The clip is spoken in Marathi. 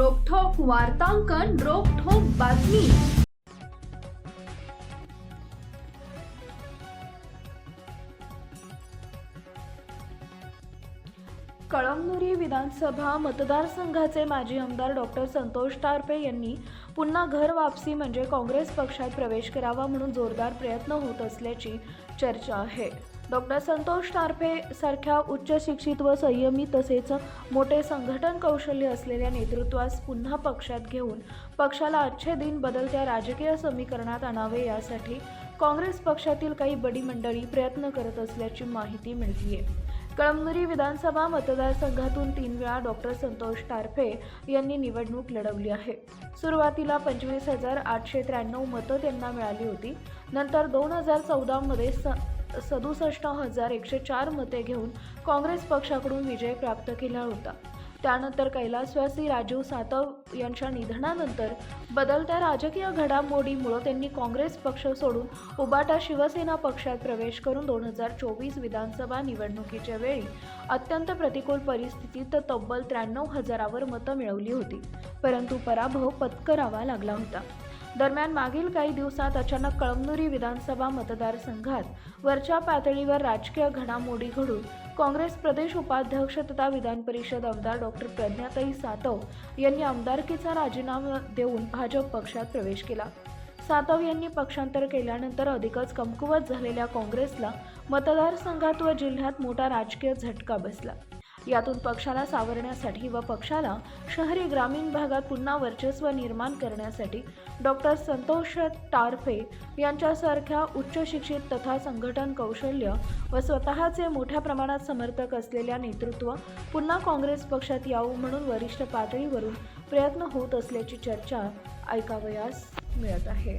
वार्तांकन रोखोक बातमी. कळमनुरी विधानसभा मतदारसंघाचे माजी आमदार डॉक्टर संतोष टारपे यांनी पुन्हा घर वापसी म्हणजे काँग्रेस पक्षात प्रवेश करावा म्हणून जोरदार प्रयत्न होत असल्याची चर्चा आहे. डॉक्टर संतोष टारपे सारख्या उच्च शिक्षित व संयमी तसेच मोठे संघटन कौशल्य असलेल्या नेतृत्वास पुन्हा पक्षात घेऊन पक्षाला अच्छे दिन बदलत्या राजकीय समीकरणात आणावे यासाठी काँग्रेस पक्षातील काही बडी मंडळी प्रयत्न करत असल्याची माहिती मिळतीये. कळमनुरी विधानसभा मतदारसंघातून तीन वेळा डॉक्टर संतोष टारफे यांनी निवडणूक लढवली आहे. सुरुवातीला पंचवीस हजार आठशे त्र्याण्णव मतं त्यांना मिळाली होती. नंतर दोन हजार चौदामध्ये स सदुसष्ट हजार एकशे चार मते घेऊन काँग्रेस पक्षाकडून विजय प्राप्त केला होता. त्यानंतर कैलासवासी राजीव सातव यांच्या निधनानंतर बदलत्या राजकीय घडामोडीमुळं त्यांनी काँग्रेस पक्ष सोडून उबाटा शिवसेना पक्षात प्रवेश करून दोन हजार चोवीस विधानसभा निवडणुकीच्या वेळी अत्यंत प्रतिकूल परिस्थितीत तब्बल त्र्याण्णव हजारावर मतं मिळवली होती. परंतु पराभव पत्करावा लागला होता. दरम्यान मागील काही दिवसात अचानक कळमनुरी विधानसभा मतदारसंघात वरच्या पातळीवर राजकीय घडामोडी घडून काँग्रेस प्रदेश उपाध्यक्ष तथा विधान परिषद आमदार डॉक्टर प्रज्ञाताई सातव यांनी आमदारकीचा राजीनामा देऊन भाजप पक्षात प्रवेश केला. सातव यांनी पक्षांतर केल्यानंतर अधिकच कमकुवत झालेल्या काँग्रेसला मतदारसंघात व जिल्ह्यात मोठा राजकीय झटका बसला. यातून पक्षाला सावरण्यासाठी व पक्षाला शहरी ग्रामीण भागात पुन्हा वर्चस्व निर्माण करण्यासाठी डॉक्टर संतोष टारफे यांच्यासारख्या उच्च शिक्षित तथा संघटन कौशल्य व स्वतःचे मोठ्या प्रमाणात समर्थक असलेल्या नेतृत्व पुन्हा काँग्रेस पक्षात यावं म्हणून वरिष्ठ पातळीवरून प्रयत्न होत असल्याची चर्चा ऐकावयास मिळत आहे.